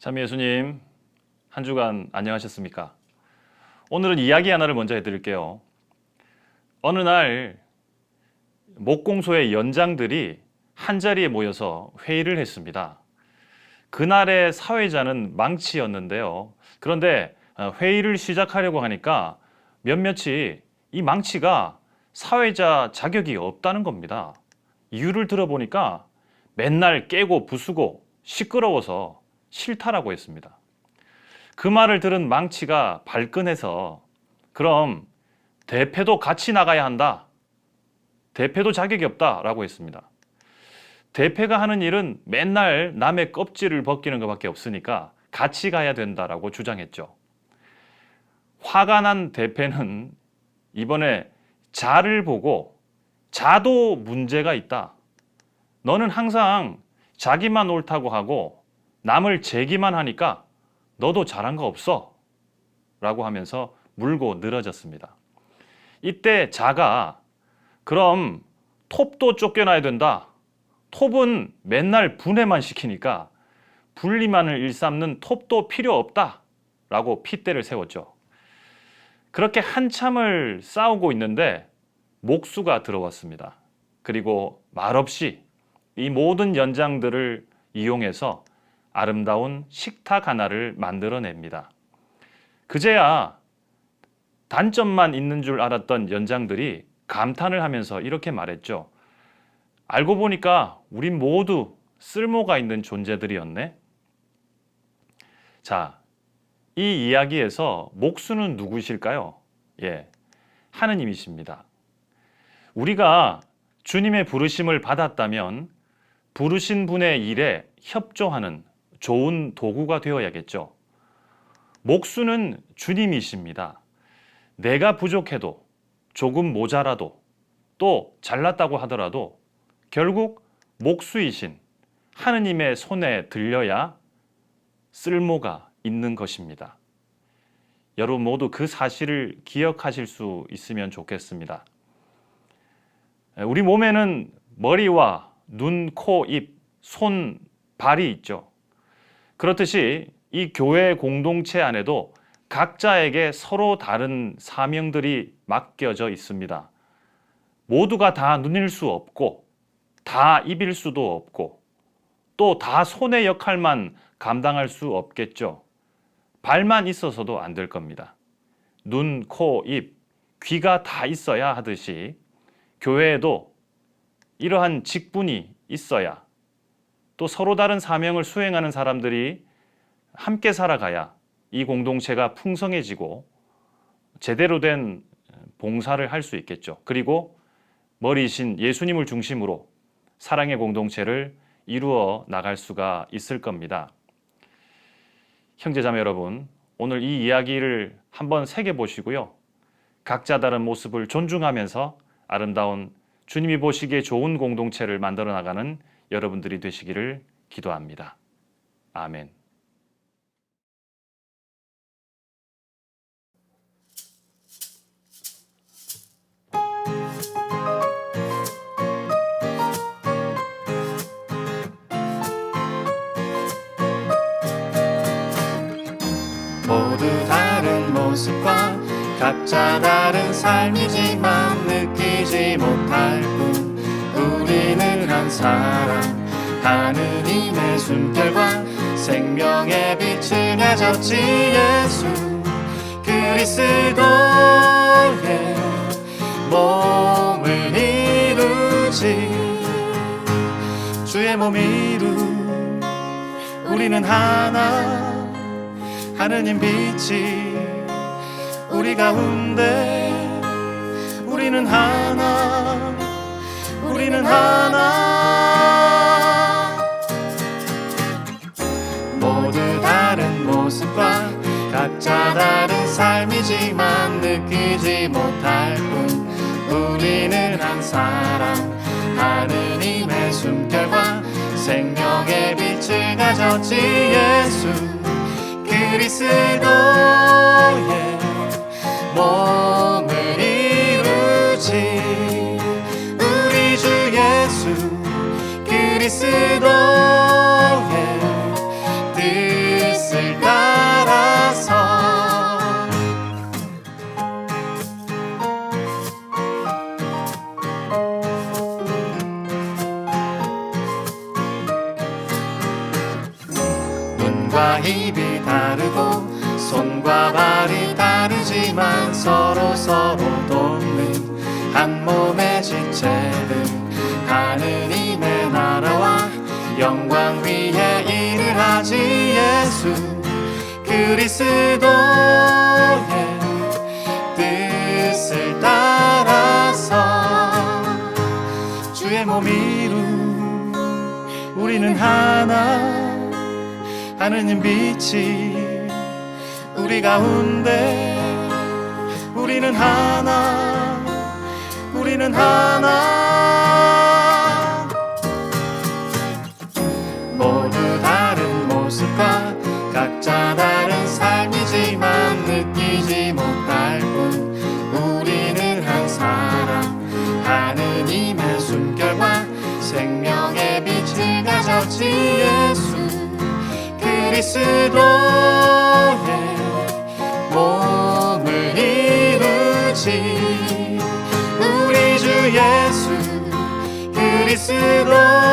참 예수님 한 주간 안녕하셨습니까? 오늘은 이야기 하나를 먼저 해드릴게요. 어느 날 목공소의 연장들이 한 자리에 모여서 회의를 했습니다. 그날의 사회자는 망치였는데요. 그런데 어, 회의를 시작하려고 하니까 몇몇이 이 망치가 사회자 자격이 없다는 겁니다. 이유를 들어보니까 맨날 깨고 부수고 시끄러워서 싫다라고 했습니다. 그 말을 들은 망치가 발끈해서 그럼 대패도 같이 나가야 한다. 대패도 자격이 없다라고 했습니다. 대패가 하는 일은 맨날 남의 껍질을 벗기는 것밖에 없으니까 같이 가야 된다라고 주장했죠. 화가 난 대패는 이번에 자를 보고 자도 문제가 있다. 너는 항상 자기만 옳다고 하고 남을 제기만 하니까 너도 잘한 거 없어. 라고 하면서 물고 늘어졌습니다. 이때 자가 그럼 톱도 쫓겨나야 된다. 톱은 맨날 분해만 시키니까 분리만을 일삼는 톱도 필요 없다. 라고 핏대를 세웠죠. 그렇게 한참을 싸우고 있는데 목수가 들어왔습니다. 그리고 말없이 이 모든 연장들을 이용해서 아름다운 식탁 하나를 만들어냅니다. 그제야 단점만 있는 줄 알았던 연장들이 감탄을 하면서 이렇게 말했죠. 알고 보니까 우린 모두 쓸모가 있는 존재들이었네. 자, 이 이야기에서 목수는 누구실까요? 예, 하느님이십니다. 우리가 주님의 부르심을 받았다면 부르신 분의 일에 협조하는 좋은 도구가 되어야겠죠. 목수는 주님이십니다. 내가 부족해도 조금 모자라도 또 잘났다고 하더라도 결국 목수이신 하느님의 손에 들려야 쓸모가 있는 것입니다. 여러분 모두 그 사실을 기억하실 수 있으면 좋겠습니다. 우리 몸에는 머리와 눈, 코, 입, 손, 발이 있죠. 그렇듯이 이 교회 공동체 안에도 각자에게 서로 다른 사명들이 맡겨져 있습니다. 모두가 다 눈일 수 없고, 다 입일 수도 없고, 또 다 손의 역할만 감당할 수 없겠죠. 발만 있어서도 안 될 겁니다. 눈, 코, 입, 귀가 다 있어야 하듯이 교회에도 이러한 직분이 있어야 또 서로 다른 사명을 수행하는 사람들이 함께 살아가야 이 공동체가 풍성해지고 제대로 된 봉사를 할 수 있겠죠. 그리고 머리이신 예수님을 중심으로 사랑의 공동체를 이루어 나갈 수가 있을 겁니다. 형제자매 여러분, 오늘 이 이야기를 한번 새겨 보시고요. 각자 다른 모습을 존중하면서 아름다운 주님이 보시기에 좋은 공동체를 만들어 나가는 여러분들이 되시기를 기도합니다. 아멘. 모두 다른 모습과 각자 다른 삶이지만 느끼지 못할 사람 하느님의 숨결과 생명의 빛을 가졌지 예수. 그리스도의 몸을 이루지. 주의 몸 이룬 우리는 하나. 하느님 빛이 우리 가운데. 우리는 하나. 우리는 하나 자 다른 삶이지만 느끼지 못할 뿐 우리는 한 사람 하느님의 숨결과 생명의 빛을 가졌지 예수 그리스도의 몸을 이루지. 우리 주 예수 그리스도 손과 발이 다르지만 서로 서로 돕는 한 몸의 지체들. 하느님의 나라와 영광 위에 일을 하지 예수 그리스도의 뜻을 따라서 주의 몸 이룬 우리는 하나 하느님 빛이 우리 가운데 우리는 하나 우리는 하나 그리스도의 몸을 이루지. 우리 주 예수 그리스도